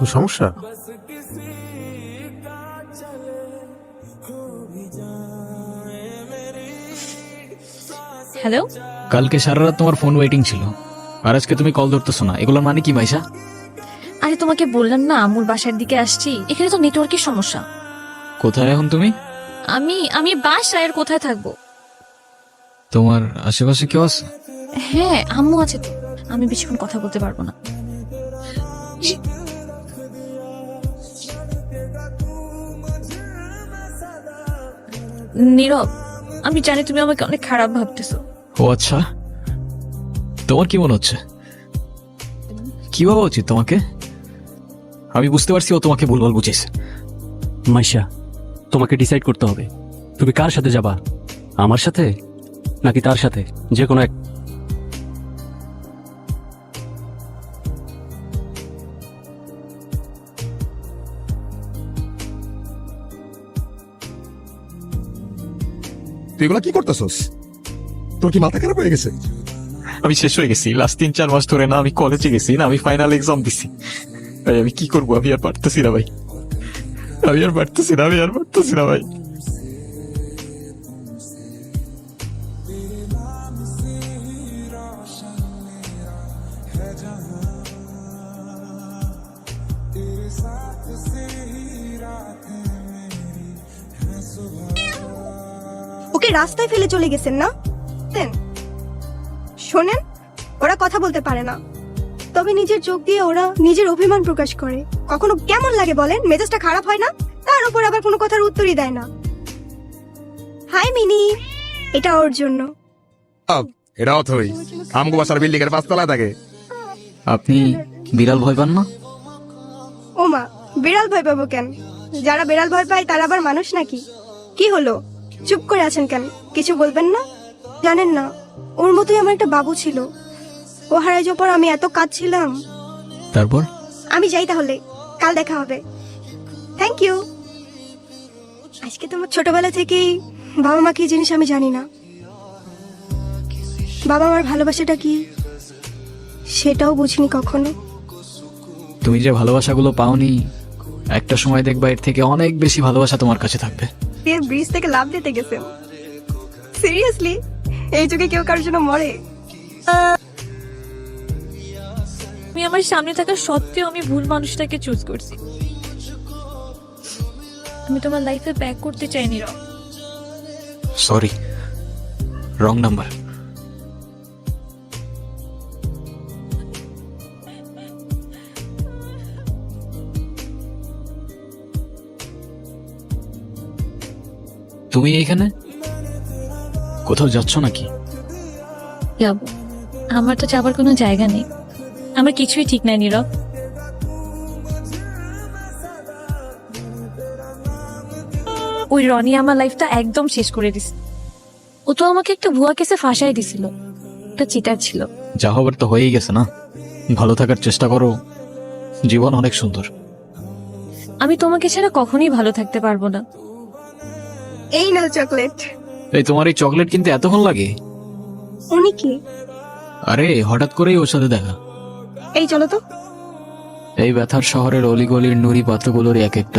কোন সমস্যা? হ্যালো কালকে সারা রাত তোমার ফোন ওয়েটিং ছিল। আর আজকে তুমি কল ধরতেছো না। এগুলোর মানে কি মাইশা আরে তোমাকে বললাম না আমুর বাসার দিকে আসছি। এখানে তো নেটওয়ার্কের সমস্যা। কোথায় এখন তুমি? আমি আমি বাসায় আর কোথায় থাকব? তোমার আশেপাশে কেউ আছে? হ্যাঁ আম্মু আছে তো। আমি বেশিক্ষণ কথা বলতে পারব না। নীরব আমি জানি তুমি আমাকে অনেক খারাপ ভাবতেছো। ও আচ্ছা? তোমার কি মনে হচ্ছে? কি ভাবা উচিত তোমাকে? আমি বুঝতে পারছি ও তোমাকে ভুলভাল বুঝেছে। মাইশা তোমাকে ডিসাইড করতে হবে। তুমি কার সাথে যাবা? আমার সাথে? নাকি তার সাথে? যে কোনো এক তুই এগুলা কি করতেছস? তোর কি মাথা খারাপ হয়ে গেছে? আমি শেষ হয়ে গেছি লাস্ট তিন চার মাস ধরে না আমি কলেজে গেছি না আমি ফাইনাল এক্সাম দিছি। ভাই আমি কি করব? আমি আর পারতেছি না ভাই। আমি আর পারতেছি না আমি আর পারতেছি না ভাই। ওকে রাস্তায় ফেলে চলে গেছেন না? শোনেন ওরা কথা বলতে পারে না। তবে নিজের চোখ দিয়ে ওরা নিজের অভিমান প্রকাশ করে। কখনো কেমন লাগে বলেন? মেজাজটা খারাপ হয় না? তার উপর আবার কোনো কথার উত্তরই দেয় না। হাই মিনি। এটা ওর জন্য। এটা অথই আমগো বাসার বিল্ডিং এর পাঁচতলায় থাকে। আপনি বিড়াল ভয় পান না? ওমা বিড়াল ভয় পাবো কেন? যারা বিড়াল ভয় পায় তারা আবার মানুষ নাকি? কি হলো? চুপ করে আছেন কেন? কিছু বলবেন না? জানেন না ওর মতোই আমার একটা বাবু ছিল। ও হারাই যাওয়ার পর আমি এত কাঁদছিলাম। তারপর? আমি যাই তাহলে কাল দেখা হবে। থ্যাংক ইউ আজকে তোমার ছোটবেলা থেকেই বাবা মা কি জিনিস আমি জানি না। বাবা মার ভালোবাসাটা কি সেটাও বুঝিনি কখনো। তুমি যে ভালোবাসাগুলো পাওনি একটা সময় দেখবা এর থেকে অনেক বেশি ভালোবাসা তোমার কাছে থাকবে। দিয়ে ব্রিজ থেকে লাভ দিতে গেছেন সিরিয়াসলি এই যুগে কেউ কারোর জন্য মরে? আমি আমার সামনে থাকা সত্ত্বেও আমি ভুল মানুষটাকে চুজ করছি। আমি তোমার লাইফে ব্যাক করতে চাইনি রং। সরি রং নাম্বার তুমি এইখানে কোথাও যাচ্ছ নাকি? যাব। আমার তো যাবার কোনো জায়গা নেই। আমার কিছুই ঠিক নাই নীরব। ওই রনি আমার লাইফটা একদম শেষ করে দিছে। ও তো আমাকে একটা ভুয়া কেসে ফাঁসাই দিছিল। একটা চিটার ছিল। যা হবার তো হয়েই গেছে না? ভালো থাকার চেষ্টা করো। জীবন অনেক সুন্দর। আমি তোমাকে ছাড়া কখনোই ভালো থাকতে পারব না। এই নাও চকলেট। এই তোমার এই চকলেট কিনতে এতক্ষণ লাগে? উনি কি? আরে হঠাৎ করেই ওর সাথে দেখা। এই চলো তো। এই ব্যথার শহরের অলিগলির নুড়ি পাত্রগুলোর এক একটা